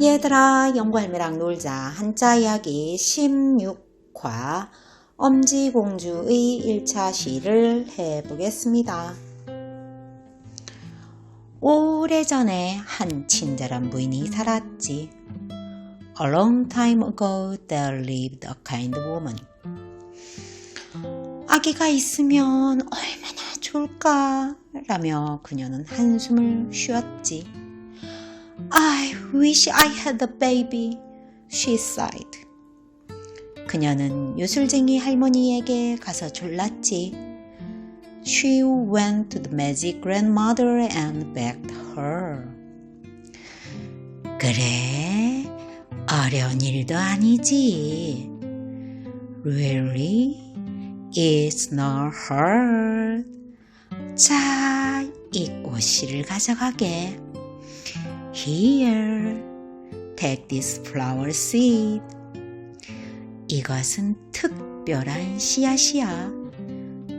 얘들아, 영구 할매랑 놀자. 한자 이야기 16화 엄지공주의 1차 시를 해보겠습니다. 오래전에 한 친절한 부인이 살았지. A long time ago there lived a kind woman. 아기가 있으면 얼마나 좋을까? 라며 그녀는 한숨을 쉬었지. I wish I had a baby, she sighed. 그녀는 요술쟁이 할머니에게 가서 졸랐지. She went to the magic grandmother and begged her. 그래, 어려운 일도 아니지. Really? It's not hard. 자, 이 꽃씨를 가져가게. Here, take this flower seed. 이것은 특별한 씨앗이야.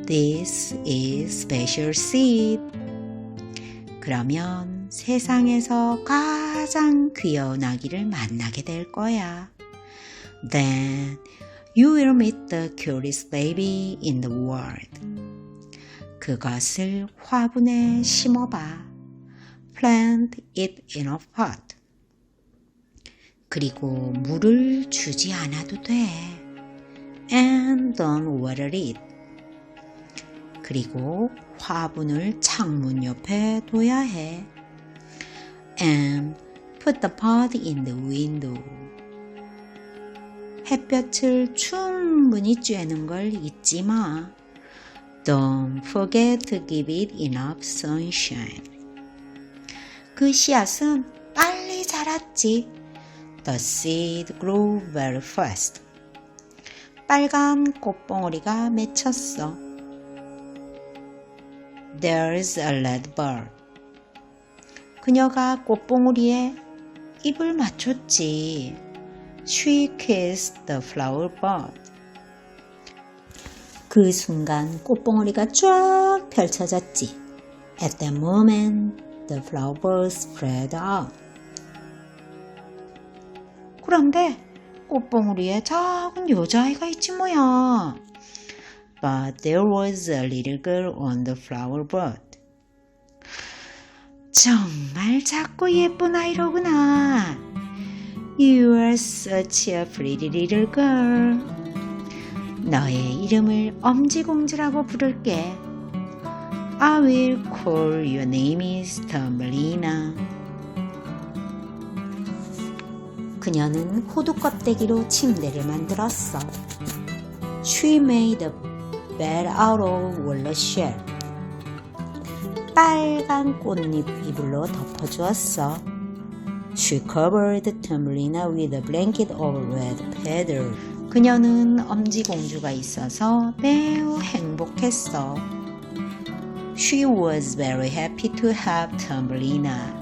This is special seed. 그러면 세상에서 가장 귀여운 아기를 만나게 될 거야. Then you will meet the cutest baby in the world. 그것을 화분에 심어봐. Plant it in a pot. 그리고 물을 주지 않아도 돼. And don't water it. 그리고 화분을 창문 옆에 둬야 해. And put the pot in the window. 햇볕을 충분히 쬐는 걸 잊지 마. Don't forget to give it enough sunshine. 그 씨앗은 빨리 자랐지. The seed grew very fast. 빨간 꽃봉오리가 맺혔어. There's a red bird. 그녀가 꽃봉오리에 입을 맞췄지. She kissed the flower bud. 그 순간 꽃봉오리가 쫙 펼쳐졌지. At that moment, the flowers spread out. 그런데 꽃봉오리에 작은 여자아이가 있지 뭐야. But there was a little girl on the flower bud. 정말 작고 예쁜 아이로구나. You are such a pretty little girl. 너의 이름을 엄지공주라고 부를게. I will call your name is Thumbelina. 그녀는 호두 껍데기로 침대를 만들었어. She made a bed out of walnut shell. 빨간 꽃잎 이불로 덮어주었어. She covered Thumbelina with a blanket of red feathers. 그녀는 엄지 공주가 있어서 매우 행복했어. She was very happy to have Thumbelina.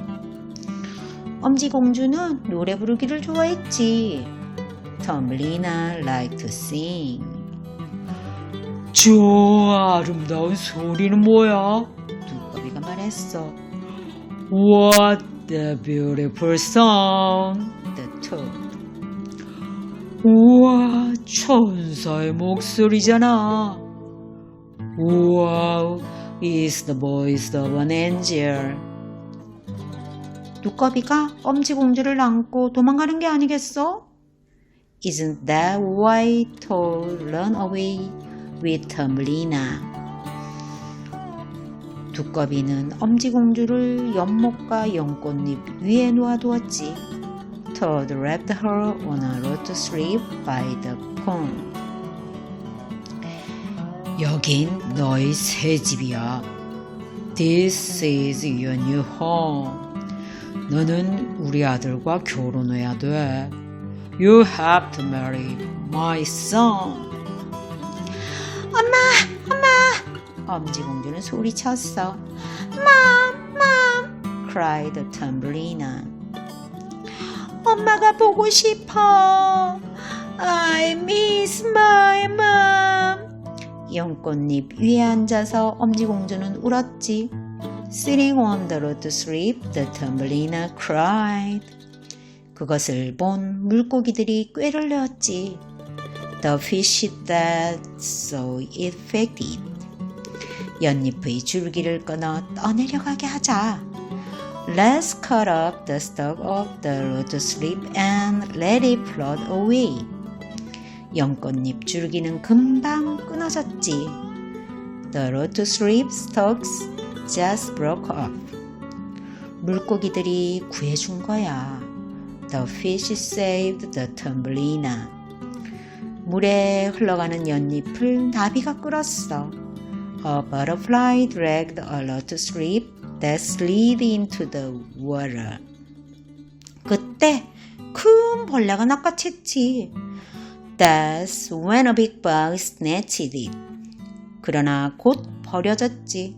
엄지공주는 노래 부르기를 좋아했지. Thumbelina liked to sing. 저 아름다운 소리는 뭐야? 두꺼비가 말했어. What a beautiful song. The toad. 우와, 천사의 목소리잖아. 우와, is the voice of an angel. 두꺼비가 엄지공주를 안고 도망가는 게 아니겠어? Isn't that why Toad run away with Thumbelina? 두꺼비는 엄지공주를 연못과 연꽃잎 위에 놓아두었지. Toad left her on a road to sleep by the pond. 여긴 너의 새 집이야. This is your new home. 너는 우리 아들과 결혼해야 돼. You have to marry my son. 엄마, 엄마! 엄지공주는 소리쳤어. Mom, Mom! cried Thumbelina. 엄마가 보고 싶어. I miss mom. 연꽃잎 위에 앉아서 엄지공주는 울었지. Sitting on the road to sleep, the Thumbelina cried. 그것을 본 물고기들이 꾀를 내었지. The fish that so it faded. 연잎의 줄기를 끊어 떠내려가게 하자. Let's cut up the stalk of the road to sleep and let it float away. 연꽃잎 줄기는 금방 끊어졌지. The road to sleep stalks just broke off. 물고기들이 구해준 거야. The fish saved the Thumbelina. 물에 흘러가는 연잎을 나비가 끌었어. A butterfly dragged a lot to sleep that slid into the water. 그때 큰 벌레가 낚아챘지. That's when a big bug snatched it. 그러나 곧 버려졌지.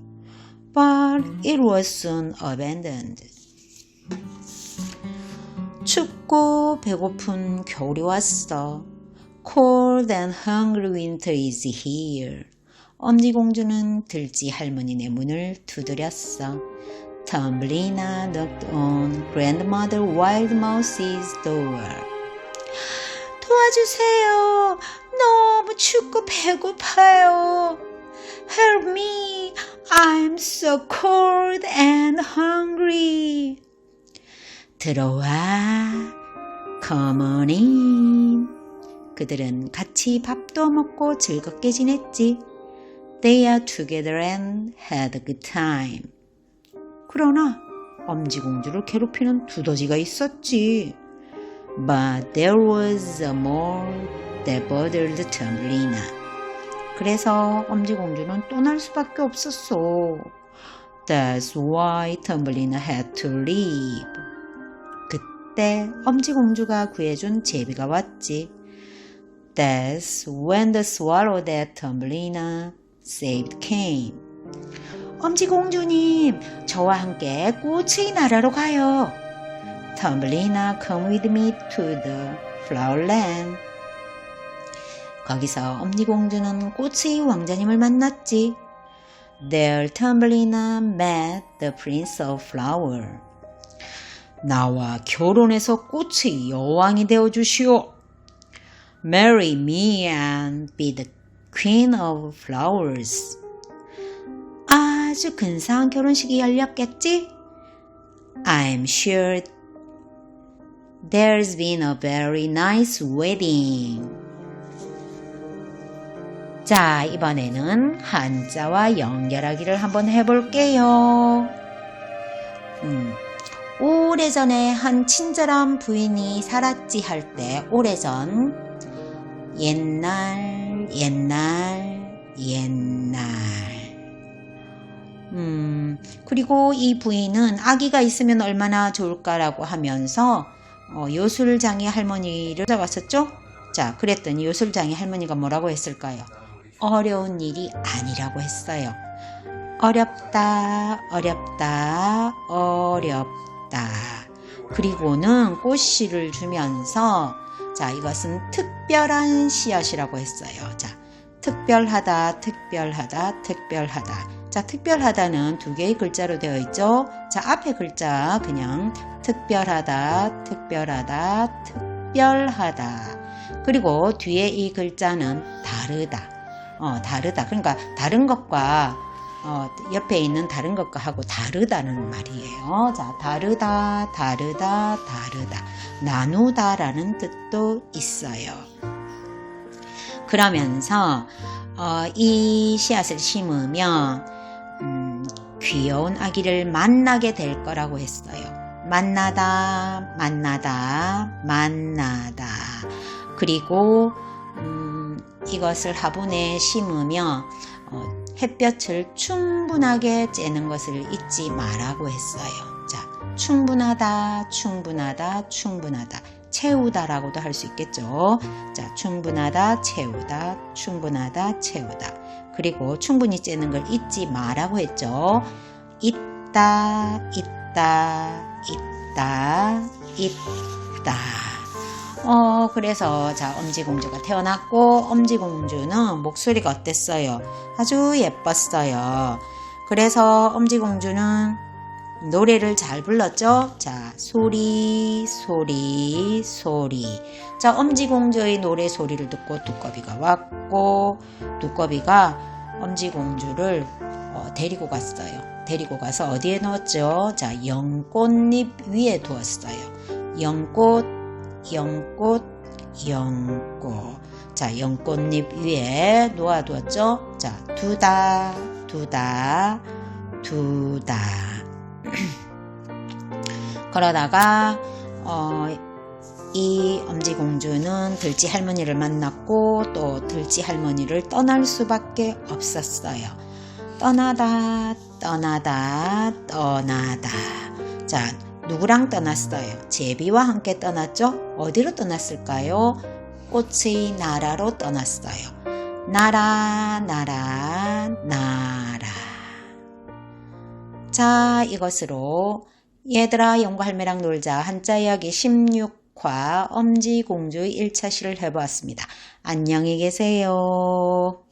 But it was soon abandoned. 춥고 배고픈 겨울이 왔어. Cold and hungry winter is here. 엄지 공주는 들지 할머니네 문을 두드렸어. Thumbelina knocked on Grandmother Wild Mouse's door. 도와주세요. 너무 춥고 배고파요. Help me. I'm so cold and hungry. 들어와. Come on in. 그들은 같이 밥도 먹고 즐겁게 지냈지. They are together and had a good time. 그러나 엄지공주를 괴롭히는 두더지가 있었지. But there was a more that bothered Thumbelina. 그래서 엄지공주는 떠날 수밖에 없었어. That's why Thumbelina had to leave. 그때 엄지공주가 구해준 제비가 왔지. That's when the swallow that Thumbelina saved came. 엄지공주님, 저와 함께 꽃의 나라로 가요. Thumbelina, come with me to the flowerland. 거기서 엄지공주는 꽃의 왕자님을 만났지. There Thumbelina met the prince of flower. 나와 결혼해서 꽃의 여왕이 되어 주시오. Marry me and be the queen of flowers. 아주 근사한 결혼식이 열렸겠지? I'm sure there's been a very nice wedding. 자, 이번에는 한자와 연결하기를 한번 해볼게요. 음, 오래전에 한 친절한 부인이 살았지 할 때 오래전 옛날 옛날 옛날 음 그리고 이 부인은 아기가 있으면 얼마나 좋을까라고 하면서 어, 요술장이 할머니를 찾아왔었죠 자 그랬더니 요술장이 할머니가 뭐라고 했을까요 어려운 일이 아니라고 했어요 어렵다 어렵다 어렵다 그리고는 꽃씨를 주면서 자, 이것은 특별한 씨앗이라고 했어요. 자, 특별하다, 특별하다, 특별하다. 자, 특별하다는 두 개의 글자로 되어 있죠. 자, 앞에 글자 그냥 특별하다, 특별하다, 특별하다. 그리고 뒤에 이 글자는 다르다. 어, 다르다. 그러니까 다른 것과 어, 옆에 있는 다른 것과 하고 다르다는 말이에요. 자, 다르다, 다르다, 다르다. 나누다라는 뜻도 있어요. 그러면서 어, 이 씨앗을 심으면 음, 귀여운 아기를 만나게 될 거라고 했어요. 만나다, 만나다, 만나다. 그리고 음, 이것을 화분에 심으면 어, 햇볕을 충분하게 쬐는 것을 잊지 말라고 했어요. 자, 충분하다, 충분하다, 충분하다. 채우다라고도 할 수 있겠죠. 자, 충분하다, 채우다, 충분하다, 채우다. 그리고 충분히 쬐는 걸 잊지 마라고 했죠. 있다, 있다, 있다, 있다. 어, 그래서, 자, 엄지공주가 태어났고, 엄지공주는 목소리가 어땠어요? 아주 예뻤어요. 그래서 엄지공주는 노래를 잘 불렀죠? 자, 소리, 소리, 소리. 자, 엄지공주의 노래 소리를 듣고 두꺼비가 왔고, 두꺼비가 엄지공주를 어, 데리고 갔어요. 데리고 가서 어디에 넣었죠? 자, 연꽃잎 위에 두었어요. 연꽃, 연꽃, 연꽃. 자, 연꽃잎 위에 놓아두었죠? 자, 두다, 두다, 두다. 그러다가, 어, 이 엄지공주는 들쥐 할머니를 만났고 또 들쥐 할머니를 떠날 수밖에 없었어요. 떠나다, 떠나다, 떠나다. 자, 누구랑 떠났어요? 제비와 함께 떠났죠? 어디로 떠났을까요? 꽃의 나라로 떠났어요. 나라, 나라, 나라. 자, 이것으로 얘들아, 영과 할매랑 놀자. 한자 이야기 16화 엄지공주의 1차 시를 해보았습니다. 안녕히 계세요.